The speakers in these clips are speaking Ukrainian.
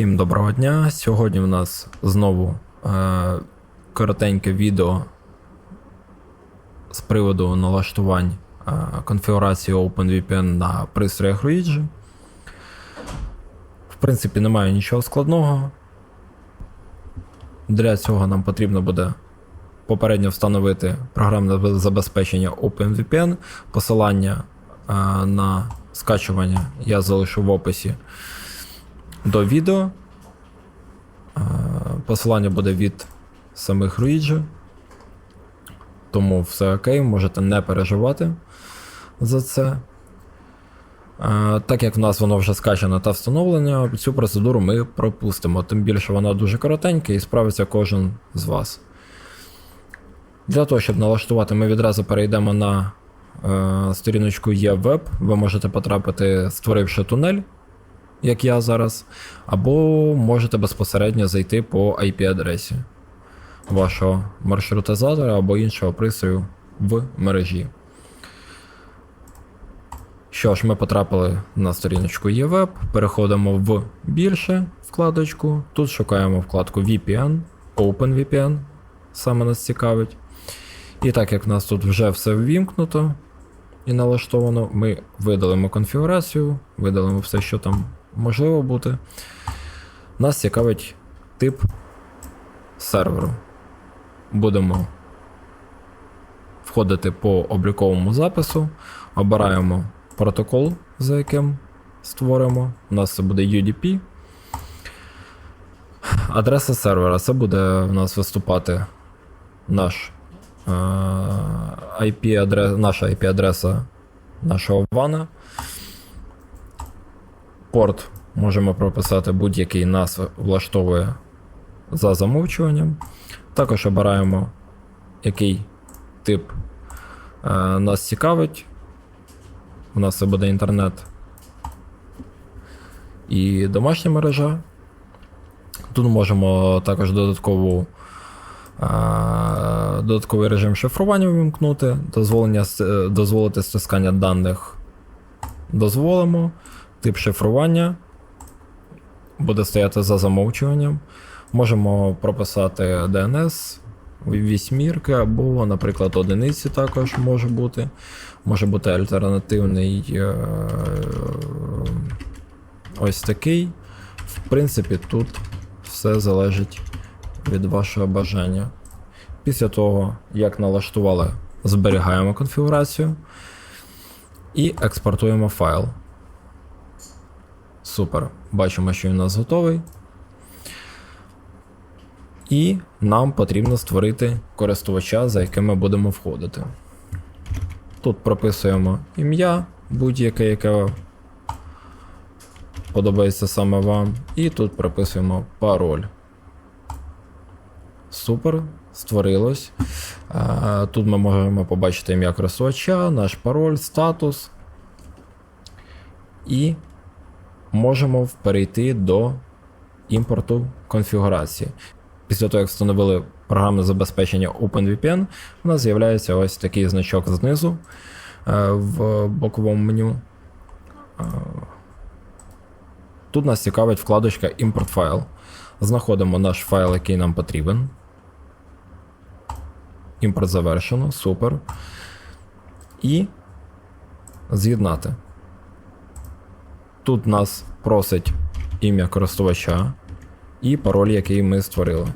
Всім доброго дня. Сьогодні в нас знову е, коротеньке відео з приводу налаштувань е, конфігурації OpenVPN на пристроях Luigi. В принципі, немає нічого складного. Для цього нам потрібно буде попередньо встановити програмне забезпечення OpenVPN. Посилання е, на скачування я залишу в описі до відео. Е, Посилання буде від самих Руїджі. Тому все окей, можете не переживати за це. Е, Так як в нас воно вже скачано та встановлено, цю процедуру ми пропустимо. Тим більше вона дуже коротенька і справиться кожен з вас. Для того, щоб налаштувати, ми відразу перейдемо на е, сторіночку eWeb. Ви можете потрапити, створивши тунель як я зараз, або можете безпосередньо зайти по IP-адресі вашого маршрутизатора або іншого пристрою в мережі. Що ж, ми потрапили на сторіночку eWeb, переходимо в більше вкладочку. Тут шукаємо вкладку VPN, OpenVPN, саме нас цікавить. І так як в нас тут вже все ввімкнуто і налаштовано, ми видалимо конфігурацію, видалимо все, що там можливо бути. Нас цікавить тип серверу. Будемо входити по обліковому запису, обираємо протокол, за яким створимо. У нас це буде UDP. Адреса сервера. Це буде в нас виступати наш е, IP адрес, наша IP-адреса нашого вана. Порт можемо прописати будь-який нас влаштовує за замовчуванням. Також обираємо, який тип е, нас цікавить. У нас це буде інтернет і домашня мережа. Тут можемо також додаткову, е, додатковий режим шифрування вимкнути, дозволення, с- дозволити стискання даних дозволимо. Тип шифрування буде стояти за замовчуванням. Можемо прописати DNS, вісьмірки, або, наприклад, одиниці також може бути. Може бути альтернативний е, ось такий. В принципі, тут все залежить від вашого бажання. Після того, як налаштували, зберігаємо конфігурацію і експортуємо файл. Супер. Бачимо, що він у нас готовий. І нам потрібно створити користувача, за яким ми будемо входити. Тут прописуємо ім'я, будь-яке, яке подобається саме вам. І тут прописуємо пароль. Супер, створилось. Тут ми можемо побачити ім'я користувача, наш пароль, статус. І можемо перейти до імпорту конфігурації. Після того, як встановили програмне забезпечення OpenVPN, у нас з'являється ось такий значок знизу е, в боковому меню. Е, Тут нас цікавить вкладочка Import файл. Знаходимо наш файл, який нам потрібен. Імпорт завершено, супер. І з'єднати. Тут нас просить ім'я користувача і пароль, який ми створили.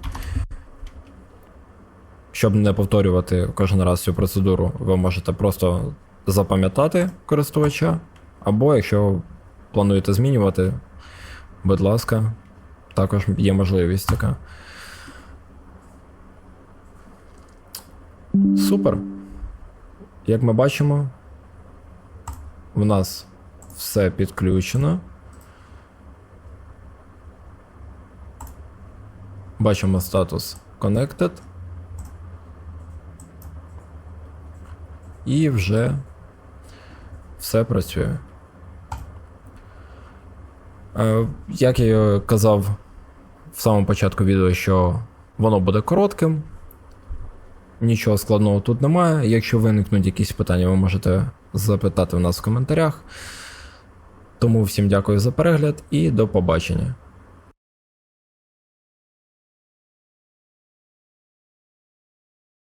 Щоб не повторювати кожен раз цю процедуру, ви можете просто запам'ятати користувача, або якщо плануєте змінювати, будь ласка, також є можливість така. Супер. Як ми бачимо, в нас все підключено. Бачимо статус Connected. І вже все працює. Е, Як я казав в самому початку відео, що воно буде коротким. Нічого складного тут немає. Якщо виникнуть якісь питання, ви можете запитати в нас в коментарях. Тому всім дякую за перегляд і до побачення.